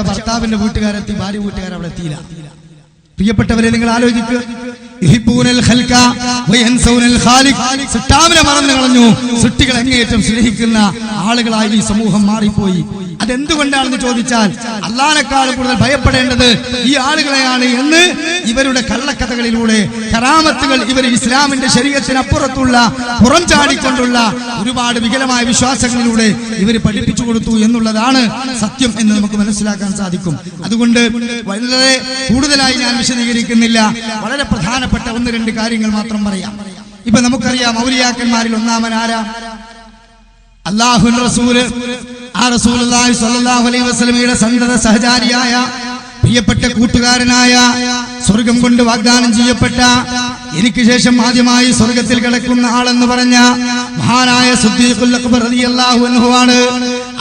അവിടെ ഭർത്താവിന്റെ വീട്ടുകാരെത്തി ഭാര്യ വീട്ടുകാർ അവിടെ എത്തിയില്ല. പ്രിയപ്പെട്ടവരെ നിങ്ങൾ ആലോചിക്കുക. സൃഷ്ടാവിനെ മറന്നു കളഞ്ഞു. സൃഷ്ടികൾ അങ്ങേയറ്റം സ്നേഹിക്കുന്ന ആളുകളായി ഈ സമൂഹം മാറിപ്പോയി. അതെന്തുകൊണ്ടാണെന്ന് ചോദിച്ചാൽ അള്ളാനേക്കാൾ കൂടുതൽ ഭയപ്പെടേണ്ടത് ഈ ആളുകളെയാണ് എന്ന് ഇവരുടെ കള്ളക്കഥകളിലൂടെ കറാമത്തുകൾ ഇവർ ഇസ്ലാമിന്റെ ശരീരത്തിനപ്പുറത്തുള്ള പുറം ചാടിക്കൊണ്ടുള്ള ഒരുപാട് വികലമായ വിശ്വാസങ്ങളിലൂടെ ഇവർ പഠിപ്പിച്ചു കൊടുത്തു എന്നുള്ളതാണ് സത്യം എന്ന് നമുക്ക് മനസ്സിലാക്കാൻ സാധിക്കും. അതുകൊണ്ട് വളരെ കൂടുതലായി ഞാൻ വിശദീകരിക്കുന്നില്ല. വളരെ പ്രധാനപ്പെട്ട ഒന്ന് രണ്ട് കാര്യങ്ങൾ മാത്രം പറയാം. ഇപ്പൊ നമുക്കറിയാം ഔലിയാക്കന്മാരിൽ ഒന്നാമൻ ആരാ? അള്ളാഹു റസൂൽ ആ റസൂൽ സല്ലല്ലാഹു അലൈഹി വസല്ലമയുടെ സന്തത സഹചാരിയായ പ്രിയപ്പെട്ട കൂട്ടുകാരനായ സ്വർഗം കൊണ്ട് വാഗ്ദാനം ചെയ്യപ്പെട്ട എനിക്ക് ശേഷം ആദ്യമായി സ്വർഗത്തിൽ കിടക്കുന്ന ആളെന്ന് പറഞ്ഞ മഹാനായ സുദ്ദീഖുൽ അക്ബർ റളിയല്ലാഹു അൻഹു ആണ്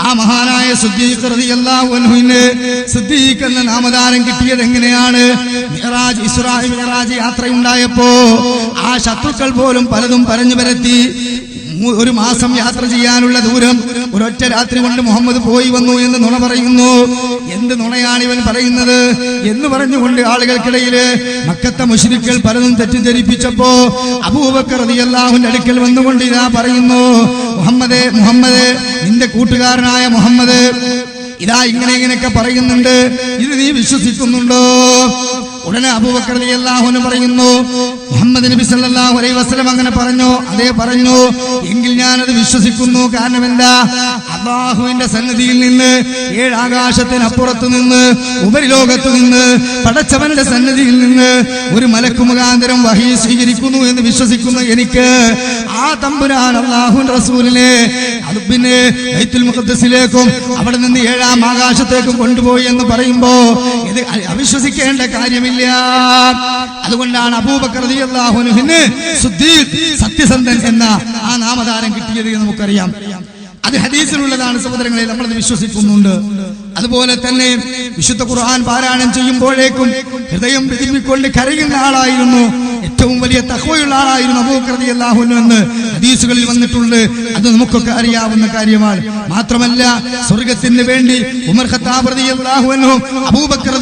ആ മഹാനായ സുദ്ദീഖ് റളിയല്ലാഹു അൻഹുവിന് സുദ്ദീഖ് എന്ന നാമധാരം കിട്ടിയത് എങ്ങനെയാണ്? മിഹറാജ് ഇസ്രാഹിം മിഹറാജ് യാത്രയുണ്ടായപ്പോ ആ ശത്രുക്കൾ പോലും പലതും പറഞ്ഞു പരത്തി. ഒരു മാസം യാത്ര ചെയ്യാനുള്ള ദൂരം ഒരൊറ്റ രാത്രി കൊണ്ട് മുഹമ്മദ് പോയി വന്നു എന്ന് നുണ പറയുന്നു. എന്ത് നുണയാണ് ഇവൻ പറയുന്നത്? എന്ന് പറഞ്ഞുകൊണ്ട് ആളുകൾക്കിടയിൽ മക്കത്തെ മുഷിരിക്കൽ പലതും തെറ്റിദ്ധരിപ്പിച്ചപ്പോ അബൂബക്കർ റളിയല്ലാഹുവിന്റെ അടുക്കൽ വന്നുകൊണ്ട് ഇതാ പറയുന്നു മുഹമ്മദ് മുഹമ്മദ് നിന്റെ കൂട്ടുകാരനായ മുഹമ്മദ് ഇതാ ഇങ്ങനെ ഇങ്ങനെയൊക്കെ പറയുന്നുണ്ട്. ഇത് നീ വിശ്വസിക്കുന്നുണ്ടോ? ഉടനെ അബൂബക്കർ പറയുന്നു മുഹമ്മദ് നബി സല്ലല്ലാഹു അലൈഹി വസല്ലം അങ്ങനെ പറഞ്ഞു അതേ പറഞ്ഞു എങ്കിൽ ഞാനത് വിശ്വസിക്കുന്നു. കാരണം എന്താ? അള്ളാഹുവിന്റെ സന്നിധിയിൽ നിന്ന് ഏഴാകാശത്തിനപ്പുറത്ത് നിന്ന് ഉപരിലോകത്ത് നിന്ന് പടച്ചവന്റെ സന്നിധിയിൽ നിന്ന് ഒരു മലക്കു മുഖാന്തരം വഹി സ്വീകരിക്കുന്നു എന്ന് വിശ്വസിക്കുന്ന എനിക്ക്. ആ തമ്പുരാൻ അള്ളാഹു റസൂലിനെ അത് പിന്നെ ബൈത്തുൽ മുഖദ്സിലേക്കും അവിടെ നിന്ന് ഏഴാം ആകാശത്തേക്കും കൊണ്ടുപോയി എന്ന് പറയുമ്പോ ഇത് അവിശ്വസിക്കേണ്ട കാര്യമില്ല. അതുകൊണ്ടാണ് അബൂബക്കർ സത്യസന്ധൻ എന്ന ആ നാമധാരം കിട്ടിയത് എന്ന് നമുക്കറിയാം. അത് ഹദീസിലുള്ളതാണ് സഹോദരങ്ങളെ നമ്മളത് വിശ്വസിക്കുന്നുണ്ട്. അതുപോലെ തന്നെ വിശുദ്ധ ഖുർആൻ പാരായണം ചെയ്യുമ്പോഴേക്കും ഹൃദയം വിതിമ്മിക്കൊണ്ട് കരയുന്ന ആളായിരുന്നു. ഏറ്റവും വലിയ തഹോയുള്ള ആളായിരുന്നു അബൂബക്കർ എന്ന് ഹദീസുകളിൽ വന്നിട്ടുണ്ട്. അത് നമുക്കൊക്കെ അറിയാവുന്ന കാര്യമാണ്. മാത്രമല്ല സ്വർഗത്തിന് വേണ്ടി ഉമർ ഖത്താബ് റളിയല്ലാഹുവിനു അബൂബക്കർ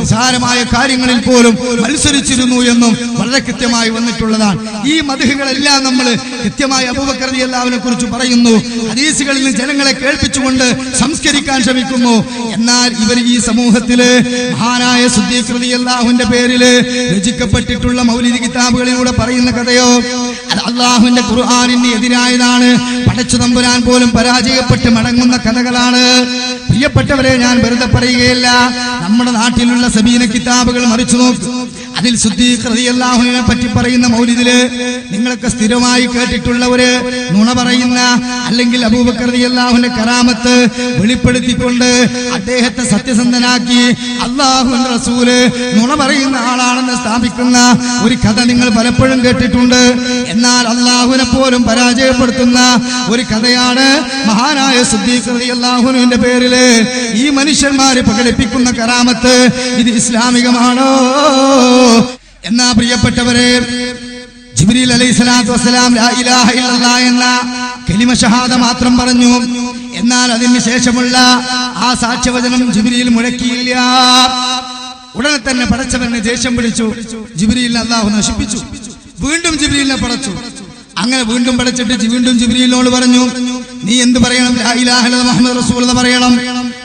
നിസാരമായ കാര്യങ്ങളിൽ പോലും മത്സരിച്ചിരുന്നു എന്നും വളരെ കൃത്യമായി വന്നിട്ടുള്ളതാണ്. ഈ മധുഹുകളെല്ലാം നമ്മൾ കൃത്യമായി അബൂബക്കർ റളിയല്ലാഹുവിനെ കുറിച്ച് പറയുന്നു. ഹദീസുകളിൽ നിന്ന് ജനങ്ങളെ കേൾപ്പിച്ചുകൊണ്ട് സംസ്കരിക്കാൻ ശ്രമിക്കുന്നു. എന്നാൽ ഇവർ ഈ സമൂഹത്തിൽ മഹാനായ സുദ്ദീഖ് റളിയല്ലാഹുവിന്റെ പേരിൽ രചിക്കപ്പെട്ടിട്ടുള്ള മൗലിക കിതാബുകളിലൂടെ പറയുന്ന കഥയോ അത് അള്ളാഹുവിന്റെ ഖുർആാനിന് എതിരായതാണ്. പടച്ചു തമ്പുരാൻ പോലും പരാജയപ്പെട്ട് മടങ്ങുന്ന കഥകളാണ്. പ്രിയപ്പെട്ടവരെ ഞാൻ വെറുതെ പറയുകയില്ല. നമ്മുടെ നാട്ടിലുള്ള സബീന കിതാബുകൾ മറിച്ചു നോക്ക്. അതിൽ സുദ്ദീഖ് റളിയല്ലാഹുവിനെ പറ്റി പറയുന്ന മൗലിദിൽ നിങ്ങളൊക്കെ സ്ഥിരമായി കേട്ടിട്ടുള്ള ഒരു നുണ പറയുന്ന അല്ലെങ്കിൽ അബൂബക്കർ റളിയല്ലാഹുവിന്റെ കറാമത്ത് വെളിപ്പെടുത്തിക്കൊണ്ട് അദ്ദേഹത്തെ സത്യസന്ധനാക്കി അള്ളാഹു റസൂൽ നുണ പറയുന്ന ആളാണെന്ന് സ്ഥാപിക്കുന്ന ഒരു കഥ നിങ്ങൾ പലപ്പോഴും കേട്ടിട്ടുണ്ട്. എന്നാൽ അള്ളാഹുവിനെ പോലും പരാജയപ്പെടുത്തുന്ന ഒരു കഥയാണ് മഹാനായ സുദ്ദീഖ് അള്ളാഹുനുവിന്റെ പേരിൽ ഈ മനുഷ്യന്മാര് പ്രകടിപ്പിക്കുന്ന കരാമത്ത്. ഇത് ഇസ്ലാമികമാണോ? എന്നാ പ്രിയപ്പെട്ടവരെ ജിബ്രീൽ അലൈഹി സ്വലാത്തു വസ്സലാം എന്ന കലിമ ഷഹാദ മാത്രം പറഞ്ഞു. എന്നാൽ അതിന് ശേഷമുള്ള ആ സാക്ഷ്യവചനം ജിബ്രീൽ മുഴക്കിയില്ല. ഉടനെ തന്നെ പടച്ചവനെ ദേഷ്യം പിടിച്ചു. ജിബ്രീലിനെ അള്ളാഹു നശിപ്പിച്ചു. വീണ്ടും ജിബ്രീലിനെ പടച്ചു. അങ്ങനെ വീണ്ടും പടച്ചിട്ട് വീണ്ടും ജിബ്രീലിനോട് പറഞ്ഞു നീ എന്ത് പറയണം? മുഹമ്മദ് റസൂൽ എന്ന് പറയണം.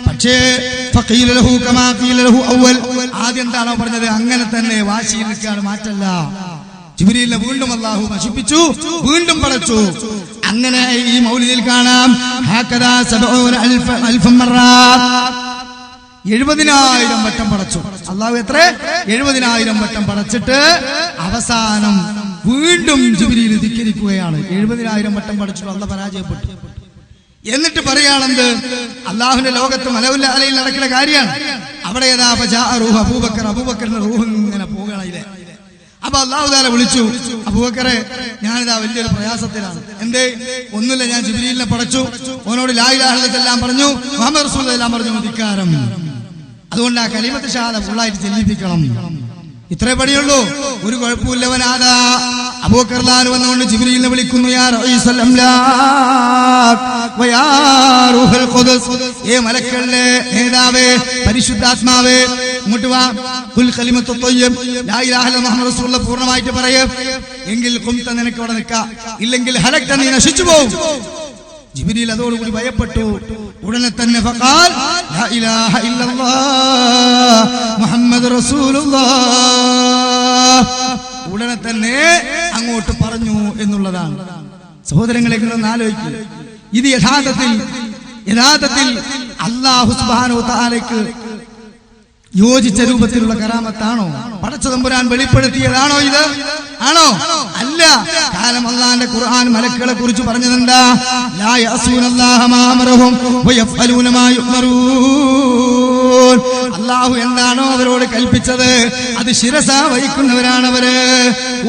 പക്ഷേ ആദ്യം എന്താണോ പറഞ്ഞത്? അങ്ങനെ തന്നെ വാശി നിൽക്കാണ് മാറ്റല്ല. ജിബ്രീലിനെ വീണ്ടും അള്ളാഹു നശിപ്പിച്ചു വീണ്ടും പടച്ചു. അങ്ങനെ ഈ മൗലിയിൽ കാണാം എഴുപതിനായിരം വട്ടം പടച്ചു. അള്ളാഹു എത്ര? എഴുപതിനായിരം വട്ടം പടച്ചിട്ട് അവസാനം വീണ്ടും ജുബിലിയിൽ ധിക്കരിക്കുകയാണ്. എഴുപതിനായിരം വട്ടം പടച്ചിട്ട് അള്ള പരാജയപ്പെട്ടു. എന്നിട്ട് പറയാണെന്ത്? അള്ളാഹുവിന്റെ ലോകത്ത് മലവുല്ല നടക്കുന്ന കാര്യമാണ് അവിടെ അബൂബക്കർ അബൂബക്കറിന്റെ റൂഹ് ഇങ്ങനെ അപ്പൊ അള്ളാഹുദാല വിളിച്ചു അബൂബക്കറെ ഞാനിതാ വലിയൊരു പ്രയാസത്തിലാണ്. എന്തേ? ഒന്നുമില്ല ഞാൻ ജിബിലിനെ പടച്ചു. ഓനോട് ലായിലാഹെല്ലാം പറഞ്ഞു. മുഹമ്മദ് റസൂൽ എല്ലാം പറഞ്ഞു ധിക്കാരം അതുകൊണ്ട് ആ കലിമത്ത് ഷാദ ഫുള്ളായിട്ട് ചെല്ലിപ്പിക്കണം. ഇത്രേ പണിയുള്ളൂ. ഒരു കുഴപ്പമില്ലവനാതാ അബൂക്കർലാൻ വന്നുകൊണ്ട് ജിബ്രീലിനെ വിളിക്കുന്നു യാ റഈസൽ അംലാക് വയാ റൂഹൽ ഖുദസ് ഏ മലക്കളുടെ നേതാവേ പരിശുദ്ധാത്മാവേ ഇങ്ങോട്ട് വാ കുൽ കലിമത്തു ത്വയ്യിബ് ലാ ഇലാഹ ഇല്ല മുഹമ്മദ് റസൂലുള്ള പൂർണമായിട്ട് പറയേ എങ്കിൽ കുംത നിനക്ക് അവിടെ നിൽക്കാം ഇല്ലെങ്കിൽ ഹലക്ത നീ നശിച്ചു പോകും ജിബ്രീൽ അതോടുകൂടി ഭയപ്പെട്ടു. ഉടനെ തന്നെ ഫഖാൽ ലാ ഇലാഹ ഇല്ലല്ലാഹ് മുഹമ്മദ് റസൂലുള്ളാഹ് ഉടനെ തന്നെ അങ്ങോട്ട് പറഞ്ഞു എന്നുള്ളതാണ്. സഹോദരങ്ങളെ ഒന്ന് ആലോചിക്കുക ഇത് യഥാർത്ഥത്തിൽ യഥാർത്ഥത്തിൽ അള്ളാഹു യോജിച്ച രൂപത്തിലുള്ള കറാമത്താണോ പടച്ചതമ്പുരാൻ വെളിപ്പെടുത്തിയതാണോ ഇത്? ആണോ? അല്ല. കാലം അള്ളാന്റെ ഖുർആൻ മലക്കുകളെ കുറിച്ച് പറഞ്ഞതെന്താ? ലാ യഅസൂനല്ലാഹ മാ അമറഹും മാ അള്ളാഹു എന്താണോ അവരോട് കൽപ്പിച്ചത്. അത് ശിരസ വഹിക്കുന്നവരാണ്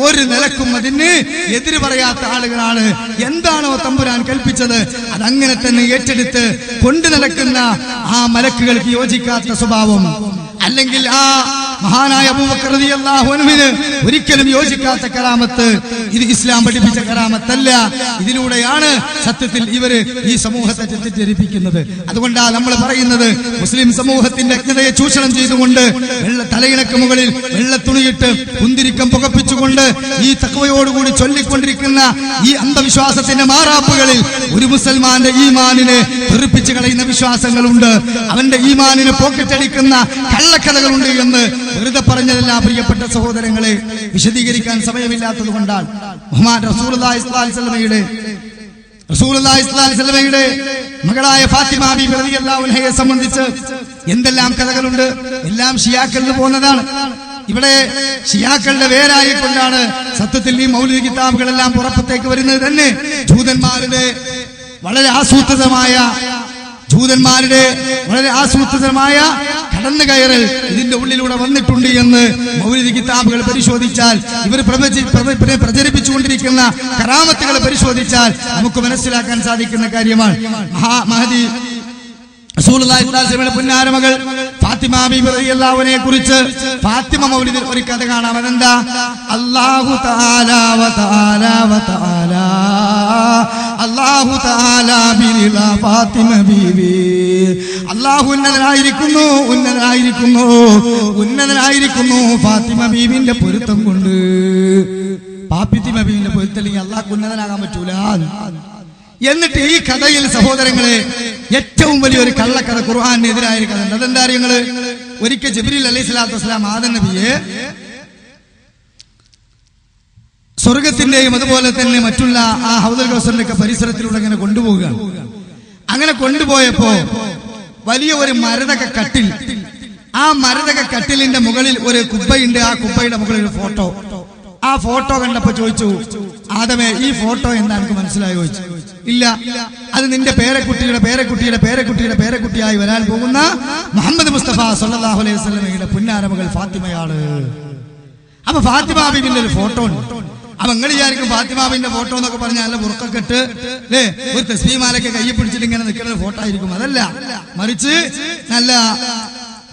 ഒരു നിലക്കും അതിന് എതിര് പറയാത്ത ആളുകളാണ്. എന്താണോ തമ്പുരാൻ കൽപ്പിച്ചത്. അതങ്ങനെ തന്നെ ഏറ്റെടുത്ത് കൊണ്ടു നടക്കുന്ന ആ മലക്കുകൾക്ക് യോജിക്കാത്ത സ്വഭാവം. അല്ലെങ്കിൽ ആ മഹാനായ അൻഹുവിന് ഒരിക്കലും യോജിക്കാത്ത കറാമത്ത് ഇത് ഇസ്ലാം പഠിപ്പിച്ച കറാമത്തല്ല ഇതിലൂടെയാണ് സത്യത്തിൽ ഇവർ ഈ സമൂഹത്തെ തെറ്റിദ്ധരിപ്പിക്കുന്നത്. അതുകൊണ്ടാണ് നമ്മൾ പറയുന്നത് മുസ്ലിം സമൂഹത്തിന്റെ അജ്ഞതയെ ചൂഷണം ചെയ്തുകൊണ്ട് വെള്ള തലയിണക്ക് മുകളിൽ വെള്ള തുണിയിട്ട് കുന്തിരിക്കം പുകപ്പിച്ചുകൊണ്ട് ഈ തക്കവയോടുകൂടി ചൊല്ലിക്കൊണ്ടിരിക്കുന്ന ഈ അന്ധവിശ്വാസത്തിന്റെ മാറാപ്പുകളിൽ ഒരു മുസൽമാന്റെ ഈമാനിനെ തെറിപ്പിച്ചു കളയുന്ന വിശ്വാസങ്ങളുണ്ട്. അവന്റെ ഈമാനിനെ പോക്കറ്റടിക്കുന്ന കള്ളക്കഥകളുണ്ട് എന്ന് വെറുതെ പറഞ്ഞതല്ല പ്രിയപ്പെട്ട സഹോദരങ്ങളെ. വിശദീകരിക്കാൻ സമയമില്ലാത്തത് കൊണ്ടാണ്. വസല്ലമയുടെ മകളായ ഫാത്തിമ അൻഹയെ സംബന്ധിച്ച് എന്തെല്ലാം കഥകളുണ്ട് എല്ലാം ഷിയാക്കളിൽ പോകുന്നതാണ്. ഇവിടെ ഷിയാക്കളുടെ വേരായി കൊണ്ടാണ് സത്യത്തിൽ ഈ മൗലിക കിതാബുകളെല്ലാം പുറത്തേക്ക് വരുന്നത് തന്നെ. ജൂതന്മാരുടെ വളരെ ആസൂത്രിതമായ ജൂതന്മാരുടെ വളരെ ആസൂത്രിതമായ കടന്നു കയറൽ ഇതിന്റെ ഉള്ളിലൂടെ വന്നിട്ടുണ്ട് എന്ന് മൗലിക കിതാബുകൾ പരിശോധിച്ചാൽ ഇവർ പ്രചരിപ്പിച്ചുകൊണ്ടിരിക്കുന്ന കറാമത്തുകൾ പരിശോധിച്ചാൽ നമുക്ക് മനസ്സിലാക്കാൻ സാധിക്കുന്ന കാര്യമാണ്. മഹാ മഹദി റസൂലുള്ളാഹി സ്വല്ലല്ലാഹു അലൈഹി വസല്ലമയുടെ പുന്നാരമകൾ ഫാത്തിമ ബീബി റളിയല്ലാഹുവിനെ കുറിച്ച് ഫാത്തിമ മൗലിദിൽ ഒരു കഥ കാണാം. അതെന്താ? തആല ബിരിള ഫാത്തിമ ബീബി അല്ലാഹു ഉന്നതനായിരിക്കുന്നു ഉന്നതനായിരിക്കുന്നു ഉന്നതനായിരിക്കുന്നു ഫാത്തിമ ബീബിന്റെ പൊരുത്തം കൊണ്ട്. പാപ്പിത്തിമ ബീബിന്റെ പൊരുത്തല്ലെങ്കിൽ അള്ളാഹ് ഉന്നതനാകാൻ പറ്റൂല. എന്നിട്ട് ഈ കഥയിൽ സഹോദരങ്ങളെ ഏറ്റവും വലിയൊരു കള്ളക്കഥ ഖുർഹാനെതിരായ ഒരു കഥ അതെന്താ അറിയങ്ങൾ? ഒരിക്കൽ ജബിരിൽ അലൈഹി സ്വലാത്തു വസ്സലാം ആദൻ നബിയെ സ്വർഗത്തിന്റെയും അതുപോലെ തന്നെ മറ്റുള്ള ആ ഹൗദൽ കൗസറിന്റെ ഒക്കെ പരിസരത്തിലൂടെ അങ്ങനെ കൊണ്ടുപോവുകയാണ്. അങ്ങനെ കൊണ്ടുപോയപ്പോ വലിയ ഒരു മരതക കട്ടിൽ ആ മരതക കട്ടിലിന്റെ മുകളിൽ ഒരു കുബ്ബയുണ്ട്. ആ കുബ്ബയുടെ മുകളിൽ ഒരു ഫോട്ടോ. ആ ഫോട്ടോ കണ്ടപ്പോ ചോദിച്ചു ആദമേ ഈ ഫോട്ടോ എന്താ? എനിക്ക് മനസ്സിലായി ചോദിച്ചു. ഇല്ല. അത് നിന്റെ പേരക്കുട്ടിയുടെ പേരക്കുട്ടിയുടെ പേരക്കുട്ടിയുടെ പേരക്കുട്ടിയായി വരാൻ പോകുന്ന മുഹമ്മദ് മുസ്തഫ സല്ലല്ലാഹു അലൈഹി സ്വലമയുടെ പുന്നാരമകൾ ഫാത്തിമയാണ്. അപ്പൊ ഫാത്തിമ ബീബിന്റെ ഒരു ഫോട്ടോ ഉണ്ട്. അപ്പൊ നിങ്ങൾ വിചാരിക്കും ഫാത്തിമാബിന്റെ ഫോട്ടോ എന്നൊക്കെ പറഞ്ഞാൽ നല്ല ബുർക്കൊക്കെ ഇട്ട് അല്ലേ ഒരു തസ്ബീമാലൊക്കെ കൈ പിടിച്ചിട്ട് ഇങ്ങനെ നിൽക്കുന്ന ഫോട്ടോ ആയിരിക്കും. അതല്ല മറിച്ച് നല്ല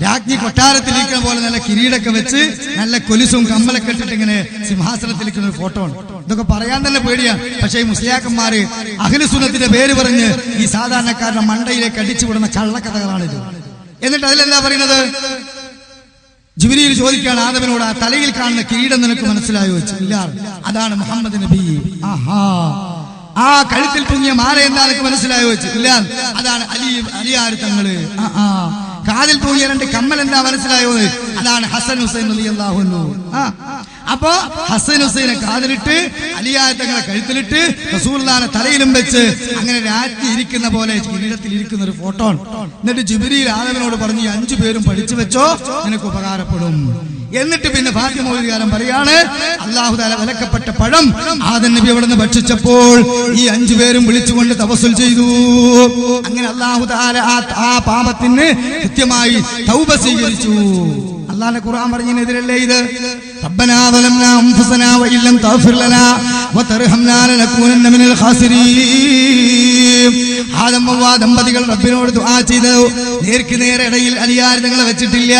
രാജ്ഞി കൊട്ടാരത്തിലിരിക്കുന്ന പോലെ നല്ല കിരീടൊക്കെ വെച്ച് നല്ല കൊലുസും കമ്മലൊക്കെ ഇട്ടിട്ട് ഇങ്ങനെ സിംഹാസനത്തിലിരിക്കുന്ന ഒരു ഫോട്ടോ ഉണ്ട്. ഇതൊക്കെ പറയാൻ തന്നെ പേടിയാ. പക്ഷേ ഈ മുസ്ലിയാക്കന്മാര് അഖിലസുനത്തിന്റെ പേര് പറഞ്ഞ് ഈ സാധാരണക്കാരുടെ മണ്ടയിലേക്ക് അടിച്ചു വിടുന്ന കള്ളക്കഥകളാണിത് എന്നിട്ട് അതിലെന്താ പറയുന്നത്? ജുബിലിയിൽ ചോദിക്കുകയാണ് ആദവനോട് ആ തലയിൽ കാണുന്ന കിരീടം നിനക്ക് മനസ്സിലായോ? ഇല്ല. അതാണ് മുഹമ്മദ് നബി. ആഹാ. ആ കഴുത്തിൽ പൊങ്ങിയ മാല എന്താ നിനക്ക് മനസ്സിലായോ? ഇല്ല. അതാണ് അലി അലിയാർ തങ്ങൾ. ആ, ആ. കാതിൽ തൂങ്ങിയ രണ്ട് കമ്മൽ എന്താ മനസ്സിലായോ അതാണ് ഹസൻ ഹുസൈൻ അലി അള്ളാഹു ആ. അപ്പോ ഹസൻ ഹുസൈനെ കാതിലിട്ട് അലിയായത്തങ്ങളെ തങ്ങളെ കഴുത്തിലിട്ട് റസൂൽദാനെ തലയിലും വെച്ച് അങ്ങനെ രാത്രി ഇരിക്കുന്ന പോലെ കിരീടത്തിൽ ഇരിക്കുന്ന ഒരു ഫോട്ടോ. എന്നിട്ട് ജിബിരിയിൽ ആദവനോട് പറഞ്ഞ് അഞ്ചു പേരും പഠിച്ചു വെച്ചോ നിനക്ക് ഉപകാരപ്പെടും. എന്നിട്ട് പിന്നെ ഭാഗ്യമോചികാരം പറയാണ് അള്ളാഹു താല വിലക്കപ്പെട്ട പഴം ആദൻ നബി അവിടെ നിന്ന് ഭക്ഷിച്ചപ്പോൾ ഈ അഞ്ചു പേരും വിളിച്ചുകൊണ്ട് തപസ്സുൽ ചെയ്തു. അങ്ങനെ അള്ളാഹു താല ആ പാപത്തിന് കൃത്യമായി തൗബ സ്വീകരിച്ചു. അള്ളാഹിന്റെ ഖുർആൻ പറഞ്ഞതിനെതിരല്ലേ ഇത്? ربنا ظلمنا انفسنا وان لم تغفر لنا وترحمنا لنكونن من الخاسرين ആദമ്മവ ദമ്പതികൾ റബ്ബിനോട് ദുആ ചെയ്തു നേർക്ക് നേരെ ഇടയിൽ അലിയാരിതങ്ങളെ വെച്ചിട്ടില്ല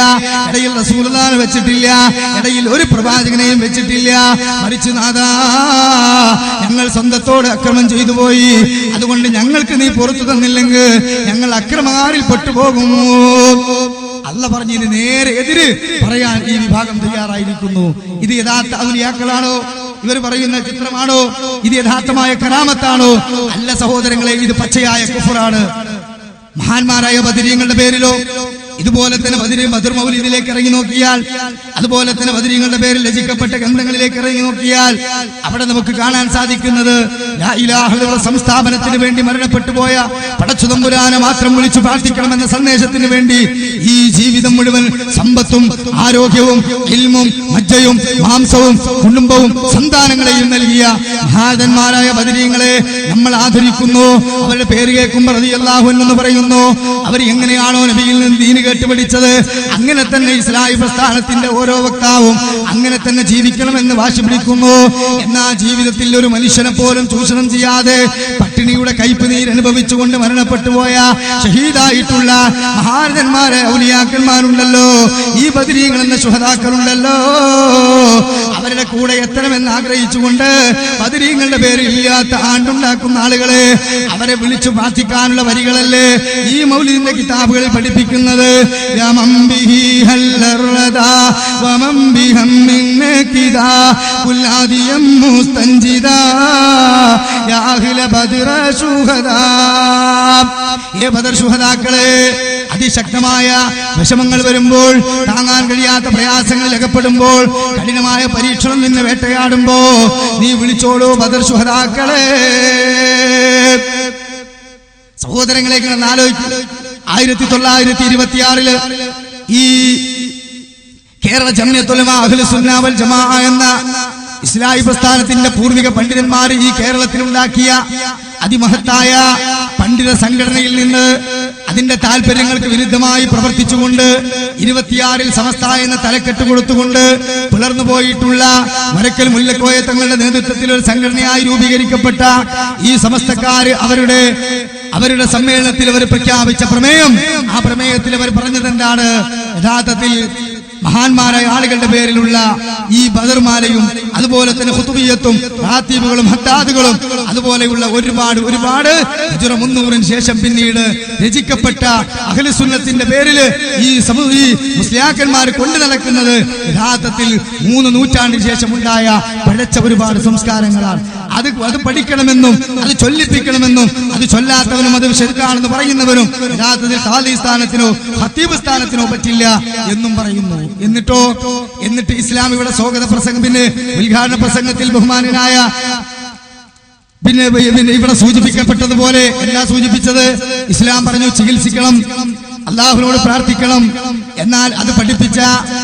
ഇടയിൽ റസൂലുള്ളാഹിനെ വെച്ചിട്ടില്ല ഇടയിൽ ഒരു പ്രവാചകനെയും വെച്ചിട്ടില്ല മറിച്ച് നാദാ ഞങ്ങൾ സ്വന്തത്തോട് അക്രമം ചെയ്തു പോയി അതുകൊണ്ട് ഞങ്ങൾക്ക് നീ പുറത്തു തന്നില്ലെങ്കിൽ ഞങ്ങൾ അക്രമകാരിൽ പെട്ടുപോകുമോ അല്ല പറഞ്ഞതിന് നേരെ എതിര് പറയാൻ ഈ വിഭാഗം തയ്യാറായിരിക്കുന്നു. ഇത് യഥാർത്ഥ ഔലിയാക്കളാണോ ഇവർ പറയുന്ന ചിത്രമാണോ? ഇത് യഥാർത്ഥമായ കരാമത്താണോ? അല്ല സഹോദരങ്ങളെ ഇത് പച്ചയായ കുഫറാണ്. മഹാന്മാരായ ബദരീങ്ങളുടെ പേരിലോ? ഇതുപോലെ തന്നെ ബദരി ബദർ മൗലിദിലേക്ക് ഇറങ്ങി നോക്കിയാൽ അതുപോലെ തന്നെ ബദരീങ്ങളുടെ പേരിൽ രചിക്കപ്പെട്ട ഗ്രന്ഥങ്ങളിലേക്ക് ഇറങ്ങി നോക്കിയാൽ അവിടെ നമുക്ക് കാണാൻ സാധിക്കുന്നത് സംസ്ഥാപനത്തിന് വേണ്ടി മരണപ്പെട്ടു പോയ പടച്ചുതമ്പുരാനെ മാത്രം വിളിച്ചു പ്രാർത്ഥിക്കണമെന്ന സന്ദേശത്തിന് വേണ്ടി ഈ ജീവിതം മുഴുവൻ സമ്പത്തും ആരോഗ്യവും ഇൽമും മജ്ജയും മാംസവും കുടുംബവും സന്താനങ്ങളെയും നൽകിയ മഹാജന്മാരായ ബദരീങ്ങളെ നമ്മൾ ആദരിക്കുന്നു. അവരുടെ പേര് കേൾക്കുമ്പോൾ അതിയല്ലാഹു എന്ന് പറയുന്നു. അവർ എങ്ങനെയാണോ നബിയിൽ നിന്ന് ദീന് കേട്ട് പഠിച്ചത് അങ്ങനെ തന്നെ ഇസ്ലാഹി പ്രസ്ഥാനത്തിന്റെ ഓരോ വക്താവും അങ്ങനെ തന്നെ ജീവിക്കണമെന്ന് വാശി പിടിക്കുന്നു. എന്നാ ജീവിതത്തിൽ ഒരു മനുഷ്യനെ പോലും ചൂഷണം ചെയ്യാതെ പട്ടിണിയുടെ കയ്പ് അനുഭവിച്ചുകൊണ്ട് മരണപ്പെട്ടു പോയ ഷഹീദായിട്ടുള്ള മഹാരഥന്മാരെ ഔലിയാക്കന്മാരുണ്ടല്ലോ. ഈ ബദിരീങ്ങൾ എന്ന ശുഹതാക്കളുണ്ടല്ലോ അവരുടെ കൂടെ എത്തണമെന്ന് ആഗ്രഹിച്ചുകൊണ്ട് ബദരീങ്ങളുടെ പേര് ഇല്ലാത്ത ആണ്ടുണ്ടാക്കുന്ന ആളുകളെ അവരെ വിളിച്ചു പ്രാർത്ഥിക്കാനുള്ള വരികളല്ലേ ഈ മൗലിന്റെ കിതാബുകളിൽ പഠിപ്പിക്കുന്നത്. ബിഹം മിന്നകിദാ കുല്ലാദിയം മുസ്തൻജിദാ യാ അഹ്ല ബദ്ര ശുഹദാ. ഏ ബദർ ശുഹദാക്കളെ അതിശക്തമായ വിഷമങ്ങൾ വരുമ്പോൾ താങ്ങാൻ കഴിയാത്ത പ്രയാസങ്ങളിൽ അകപ്പെടുമ്പോൾ കഠിനമായ പരീക്ഷണം നിന്ന് വേട്ടയാടുമ്പോ നീ വിളിച്ചോളൂ ബദർ ശുഹദാക്കളെ. സഹോദരങ്ങളെ ആലോചിക്കും. ആയിരത്തി തൊള്ളായിരത്തി ഇരുപത്തിയാറിൽ ഈ കേരള ജമ്യത്തുലമ അഖിലുസുന്നാവൽ ജമാ എന്ന ഇസ്ലാഹി പ്രസ്ഥാനത്തിന്റെ പൂർവിക പണ്ഡിതന്മാർ ഈ കേരളത്തിൽ ഉണ്ടാക്കിയ അതിമഹത്തായ പണ്ഡിത സംഘടനയിൽ നിന്ന് അതിന്റെ താല്പര്യങ്ങൾക്ക് വിരുദ്ധമായി പ്രവർത്തിച്ചുകൊണ്ട് ഇരുപത്തിയാറിൽ സമസ്ത എന്ന തലക്കെട്ട് കൊടുത്തുകൊണ്ട് പിളർന്നു പോയിട്ടുള്ള മരക്കൽ മുല്ലക്കോയ തങ്ങളുടെ നേതൃത്വത്തിൽ ഒരു സംഘടനയായി രൂപീകരിക്കപ്പെട്ട ഈ സമസ്തക്കാർ അവരുടെ അവരുടെ സമ്മേളനത്തിൽ അവർ പ്രഖ്യാപിച്ച പ്രമേയം ആ പ്രമേയത്തിൽ അവർ പറഞ്ഞത് എന്താണ് യഥാർത്ഥത്തിൽ മഹാന്മാരായ ആളുകളുടെ പേരിലുള്ള ഈ ബദർമാലയും അതുപോലെ തന്നെ ഹുത്തുബിയത്തും റാത്തീബുകളും ഹത്താദുകളും അതുപോലെയുള്ള ഒരുപാട് ഒരുപാട് മുന്നൂറിന് ശേഷം പിന്നീട് രചിക്കപ്പെട്ട അഖിലുസുന്നത്തിന്റെ പേരിൽ ഈ സമൂഹി മുസ്ലിയാക്കന്മാർ കൊണ്ടു നടക്കുന്നത് യഥാർത്ഥത്തിൽ മൂന്ന് നൂറ്റാണ്ടിന് ശേഷം ഉണ്ടായ പഴച്ച ഒരുപാട് സംസ്കാരങ്ങളാണ്. അത് അത് പഠിക്കണമെന്നും അത് ചൊല്ലിപ്പിക്കണമെന്നും അത് ചൊല്ലാത്തവനും അത് ശരിക്കാണെന്ന് പറയുന്നവനും യഥാർത്ഥത്തിൽ താലി സ്ഥാനത്തിനോ ഹത്തീബ് സ്ഥാനത്തിനോ പറ്റില്ല എന്നും പറയുന്നു. എന്നിട്ടോ എന്നിട്ട് ഇസ്ലാം ഇവിടെ സ്വാഗത പ്രസംഗം പിന്നെ ഉദ്ഘാടന പ്രസംഗത്തിൽ ബഹുമാനനായ പിന്നെ ഇവിടെ സൂചിപ്പിക്കപ്പെട്ടതുപോലെ എല്ലാം സൂചിപ്പിച്ചത് ഇസ്ലാം പറഞ്ഞു ചികിത്സിക്കണം അള്ളാഹുനോട് പ്രാർത്ഥിക്കണം എന്നാൽ അത് പഠിപ്പിച്ച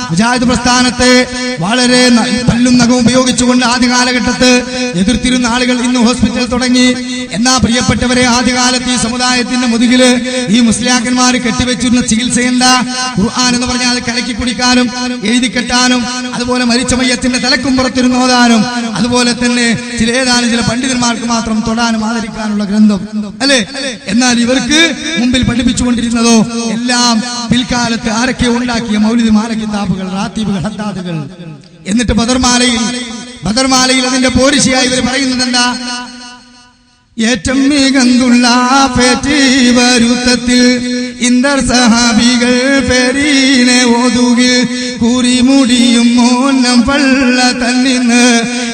മുജാഹിദ് പ്രസ്ഥാനത്തെ വളരെ പല്ലും നഖവും ഉപയോഗിച്ചുകൊണ്ട് ആദ്യ കാലഘട്ടത്ത് എതിർത്തിരുന്ന ആളുകൾ ഇന്ന് ഹോസ്പിറ്റൽ തുടങ്ങി. എന്നാ പ്രിയപ്പെട്ടവരെ ആദ്യകാലത്ത് ഈ സമുദായത്തിന്റെ മുതുകിൽ ഈ മുസ്ലിയാക്കന്മാർ കെട്ടിവെച്ചിരുന്ന ചികിത്സയല്ല ഖുർആൻ എന്ന് പറഞ്ഞാൽ കലക്കി കുടിക്കാനും എഴുതി കെട്ടാനും അതുപോലെ മരിച്ച മയ്യത്തിന്റെ തലക്കും പുറത്തിരുന്ന് ഓതാനും അതുപോലെ തന്നെ ചില ഏതാനും ചില പണ്ഡിതന്മാർക്ക് മാത്രം തൊടാനും ആദരിക്കാനുള്ള ഗ്രന്ഥം. അല്ലെ? എന്നാൽ ഇവർക്ക് മുമ്പിൽ പഠിപ്പിച്ചുകൊണ്ടിരുന്നതോ? എല്ലാം പിൽക്കാലത്ത് ആരൊക്കെ ഉണ്ടാക്കിയ മൗലിദ് മാല കിതാബുകൾ റാത്തീബുകൾ ഹദ്ദാദുകൾ. എന്നിട്ട് ബദർമാലയിൽ ബദർമാലയിൽ അതിന്റെ പോരിശയായി ഇവർ പറയുന്നത് എന്താ? ഏറ്റം മികന്തുള്ള പേറ്റി വരുത്തത്തിൽ ഇന്ദർ സഹാബികൾ പെരീനെ ഓതുകിൽ കുറിമുടിയും മോന്നം പള്ള തന്നിന്ന്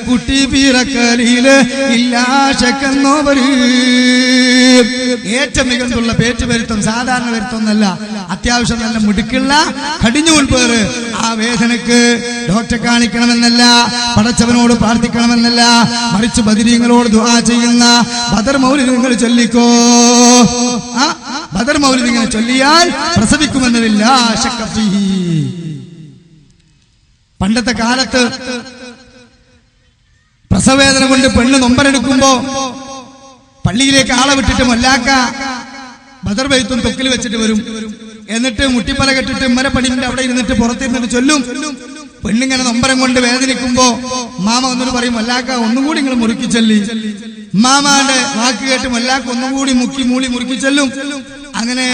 കുട്ടി പീറക്കലിയിലെ ഇല്ലാശക്കെന്നോവര് ഏറ്റവും മികന്തുള്ള പേറ്റുപരുത്തം സാധാരണ വരുത്തൊന്നല്ല. അത്യാവശ്യം നല്ല മുടുക്കുള്ള കടിഞ്ഞൂൽ പേര്. ആ വേദനക്ക് ഡോക്ടറെ കാണിക്കണമെന്നല്ല പടച്ചവനോട് പ്രാർത്ഥിക്കണമെന്നല്ല മറിച്ച് ബദിരീങ്ങളോട് ദുആ ചെയ്യുന്ന ബദർ മൗലി നിങ്ങൾ ചൊല്ലിക്കോ? ബദർ മൗലി നിങ്ങൾ ചൊല്ലിയാൽ പ്രസവിക്കുമെന്നതില്ല പണ്ടത്തെ കാലത്ത് പ്രസവേദന കൊണ്ട് പെണ്ണ് നൊമ്പരെടുക്കുമ്പോ പള്ളിയിലേക്ക് ആളെ വിട്ടിട്ട് മല്ലാക്ക ബദർ തൊക്കിൽ വെച്ചിട്ട് വരും. എന്നിട്ട് മുട്ടിപ്പല കെട്ടിട്ട് ഇമ്മരപ്പടിന്റെ അവിടെ ഇരുന്നിട്ട് പുറത്തിരുന്നിട്ട് ചൊല്ലും. പെണ്ണിങ്ങനെ നൊമ്പരം കൊണ്ട് വേദനിക്കുമ്പോ മാമ ഒന്നിട്ട് പറയും മല്ലാക്ക ഒന്നും കൂടി നിങ്ങൾ മുറുക്കി ചൊല്ലി. മാമാന്റെ വാക്ക് കേട്ട് മല്ലാക്ക ഒന്നും കൂടി മുക്കി മൂളി മുറുക്കി ചൊല്ലും. അങ്ങനെ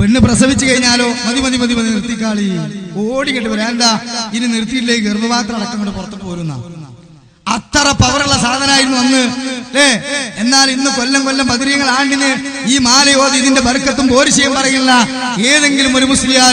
പെണ്ണ് പ്രസവിച്ചു കഴിഞ്ഞാലോ മതി മതി മതി മതി നിർത്തിക്കാളി. ഓടിക്കട്ട് എന്താ? ഇനി നിർത്തിയില്ലേ ഗർഭപാത്രം അടക്കം കൊണ്ട് പുറത്തു പോരുന്ന. അത്ര പവറുള്ള സാധനമായിരുന്നു അന്ന്. ഏ എന്നാൽ ഇന്ന് കൊല്ലം കൊല്ലം പതിരീങ്ങൾ ആണ്ടിന് ഈ മാലയോതി ഇതിന്റെ ബർക്കത്തും പോരിശയും പറയുന്ന ഏതെങ്കിലും ഒരു മുസ്ലിയാർ